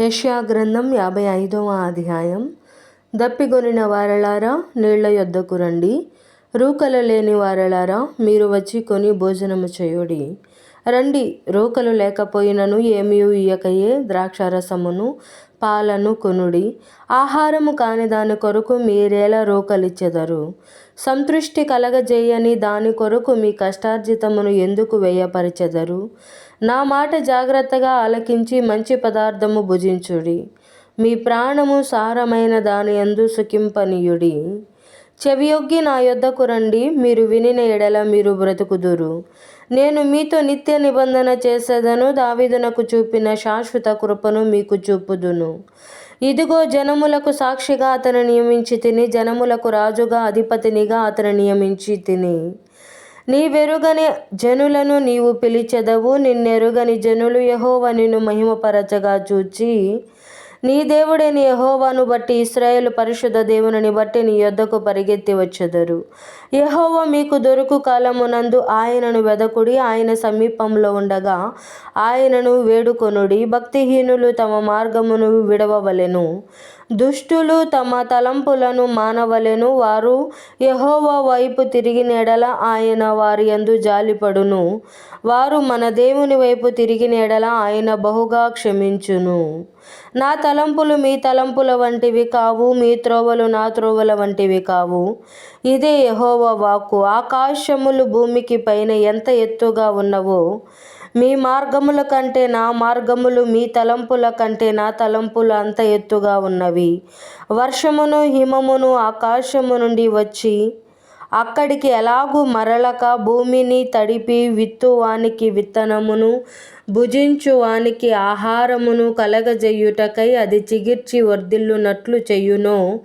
యష్యా గ్రంథం యాభై ఐదవ అధ్యాయం. దప్పిగొనిన వారలారా నీళ్ళ యొద్దకు రండి. రూకలు లేని వారలారా మీరు వచ్చి కొని భోజనము చేయుడి. రండి రూకలు లేకపోయినను ఏమీ ఇయ్యకయే ద్రాక్షారసమును పాలను కొనుడి ఆహారము కాని దాని కొరకు మీరేలా రోకలిచ్చెదరు సంతృష్టి కలగజేయని దాని కొరకు మీ కష్టార్జితమును ఎందుకు వేయపరిచెదరు నా మాట జాగ్రత్తగా ఆలకించి మంచి పదార్థము భుజించుడి. మీ ప్రాణము సారమైన దాని ఎందు సుఖింపనీయుడి. చెవియొగ్గి నా యొద్దకు రండి మీరు వినిన ఎడల మీరు బ్రతుకుదురు. నేను మీతో నిత్య నిబంధన చేసేదను దావిదునకు చూపిన శాశ్వత కృపను మీకు చూపుదును. ఇదిగో జనములకు సాక్షిగా అతను నియమించి తిని జనములకు రాజుగా అధిపతినిగా అతను నియమించి తిని. నీవెరుగని జనులను నీవు పిలిచెదవు నిన్నెరుగని జనులు యహోవ నిన్ను మహిమపరచగా చూచి నీ దేవుడైన యహోవాను బట్టి ఇస్రాయేల్ పరిశుద్ధ దేవుని బట్టి నీ యొద్దకు పరిగెత్తి వచ్చెదరు. యహోవ మీకు దొరుకు కాలమునందు ఆయనను వెదకుడి ఆయన సమీపంలో ఉండగా ఆయనను వేడుకొనుడి. భక్తిహీనులు తమ మార్గమును విడవవలెను. దుష్టులు తమ తలంపులను మానవలెను. వారు యహోవా వైపు తిరిగినెడల ఆయన వారి యందు జాలిపడును. వారు మన దేవుని వైపు తిరిగినెడల ఆయన బహుగా క్షమించును. నా తలంపులు మీ తలంపుల వంటివి కావు మీ త్రోవలు నా త్రోవల వంటివి కావు. ఇదే యహోవ వాక్కు. ఆకాశములు భూమికి పైన ఎంత ఎత్తుగా ఉన్నవో మీ మార్గముల కంటే నా మార్గములు మీ తలంపుల కంటే నా తలంపులు అంత ఎత్తుగా ఉన్నవి. వర్షమును హిమమును ఆకాశము నుండి వచ్చి అక్కడికి ఎలాగూ మరలక భూమిని తడిపి విత్తువానికి విత్తనమును భుజించువానికి ఆహారమును కలగజేయుటకై అది చిగిర్చి వర్ధిల్లునట్లు చెయ్యును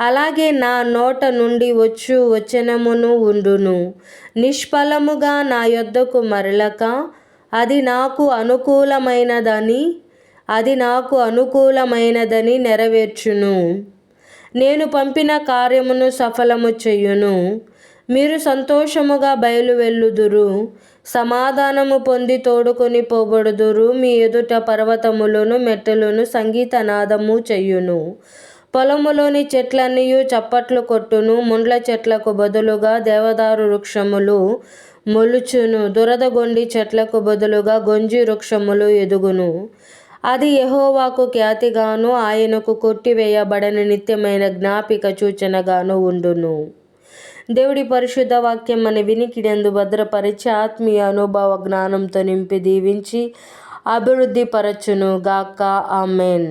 అలాగే నా నోట నుండి వచ్చు వచనమును ఉండును. నిష్ఫలముగా నా యొద్దకు మరలక అది నాకు అనుకూలమైనదని అది నాకు అనుకూలమైనదని నెరవేర్చును. నేను పంపిన కార్యమును సఫలము చెయ్యును మీరు సంతోషముగా బయలు వెళ్ళుదురు సమాధానము పొంది తోడుకొని పోబడుదురు. మీ ఎదుట పర్వతములను మెట్టలను సంగీతనాదము చెయ్యును పొలములోని చెట్లన్నీ చప్పట్లు కొట్టును. ముండ్ల చెట్లకు బదులుగా దేవదారు వృక్షములు మొలుచును. దురదగొండి చెట్లకు బదులుగా గొంజి వృక్షములు ఎదుగును. అది యహోవాకు ఖ్యాతిగాను ఆయనకు కొట్టివేయబడని నిత్యమైన జ్ఞాపిక సూచనగాను ఉండును. దేవుడి పరిశుద్ధ వాక్యం అనే వినికిడందు భద్రపరిచి ఆత్మీయ అనుభవ జ్ఞానంతో నింపి దీవించి అభివృద్ధి పరచును గాక ఆమెన్.